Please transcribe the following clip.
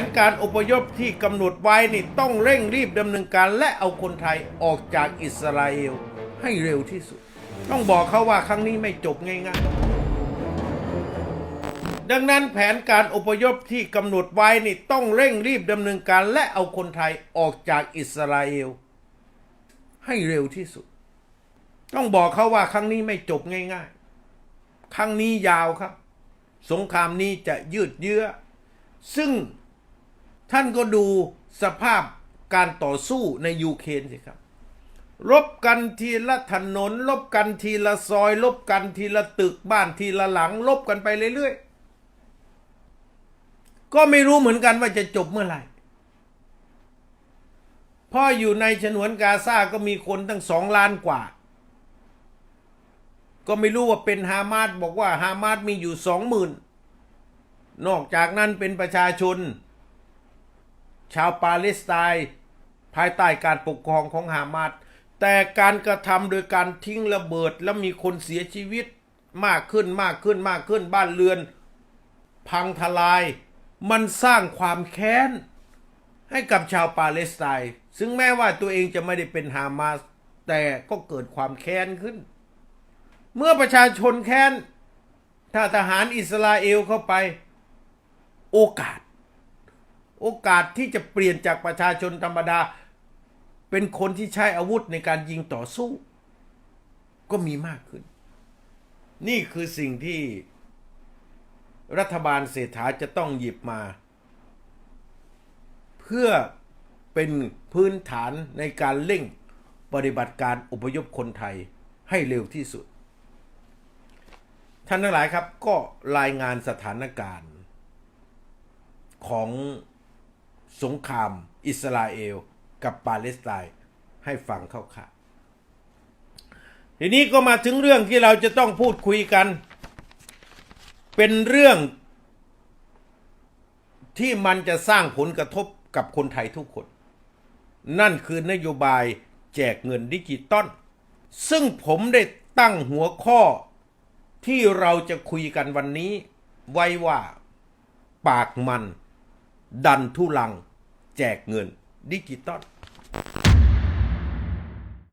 นการอพยพที่กำหนดไว้นี่ต้องเร่งรีบดำเนินการและเอาคนไทยออกจากอิสราเอลให้เร็วที่สุด ต้องบอกเขาว่าครั้งนี้ไม่จบง่ายๆ ดังนั้นแผนการอพยพที่กำหนดไว้นี่ต้องเร่งรีบดำเนินการและเอาคนไทยออกจากอิสราเอลให้เร็วที่สุด ต้องบอกเขาว่าครั้งนี้ไม่จบง่ายๆ ครั้งนี้ยาวครับ สงครามนี้จะยืดเยื้อซึ่ง ท่านก็ดูสภาพการต่อสู้ในยูเครนสิครับ รบกันทีละถนน ลบกันทีละซอย ลบกันทีละตึกบ้านทีละหลัง ลบกันไปเรื่อยๆ ก็ไม่รู้เหมือนกันว่าจะจบเมื่อไหร่พ่ออยู่ในฉนวนกาซาก็มีคนตั้งสองล้านกว่า ก็ไม่รู้ว่าเป็นฮามาสบอกว่าฮามาสมีอยู่สองหมื่นนอกจากนั้นเป็นประชาชน ชาวปาเลสไตน์ภายใต้การปกครองของฮามาสแต่การกระทำโดยการทิ้งระเบิดและมีคนเสียชีวิตมากขึ้นมากขึ้นมากขึ้นบ้านเรือน พังทลาย มันสร้างความแค้น ให้กับชาวปาเลสไตน์ซึ่งแม้ว่าตัวเองจะไม่ได้เป็นฮามาสแต่ก็เกิดความแค้นขึ้น เมื่อประชาชนแค้น ถ้าทหารอิสราเอลเข้าไป โอกาส โอกาสที่จะเปลี่ยนจากประชาชนธรรมดา เป็นคนที่ใช้อาวุธในการยิงต่อสู้ ก็มีมากขึ้น นี่คือสิ่งที่รัฐบาลเศรษฐาจะต้องหยิบมา เพื่อเป็นพื้นฐานในการเร่งปฏิบัติการอพยพคนไทยให้เร็วที่สุด ท่านทั้งหลายครับก็รายงานสถานการณ์ของ สงคราม อิสราเอล กับปาเลสไตน์ให้ฟังเข้าค่ะ ทีนี้ก็มาถึงเรื่องที่เราจะต้องพูดคุยกัน เป็นเรื่องที่มันจะสร้างผลกระทบกับคนไทยทุกคน นั่นคือนโยบายแจกเงินดิจิตอลซึ่งผมได้ตั้งหัวข้อที่เราจะคุยกันวันนี้ ไว้ว่าปากมัน ดันทุลังแจกเงินดิจิตอล